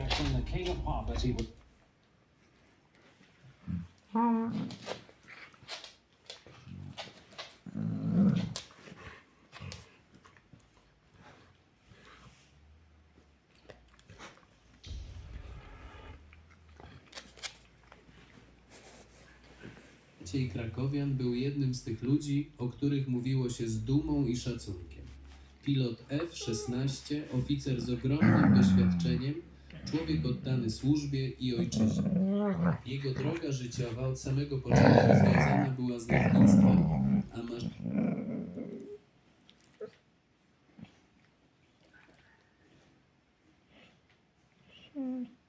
between the king of pop as he was Maciej Krakowian był jednym z tych ludzi, o których mówiło się z dumą i szacunkiem. Pilot F-16, oficer z ogromnym doświadczeniem, Człowiek oddany służbie i ojczyźnie. Jego droga życiowa od samego początku związana była z lotnictwem, a masz... Hmm.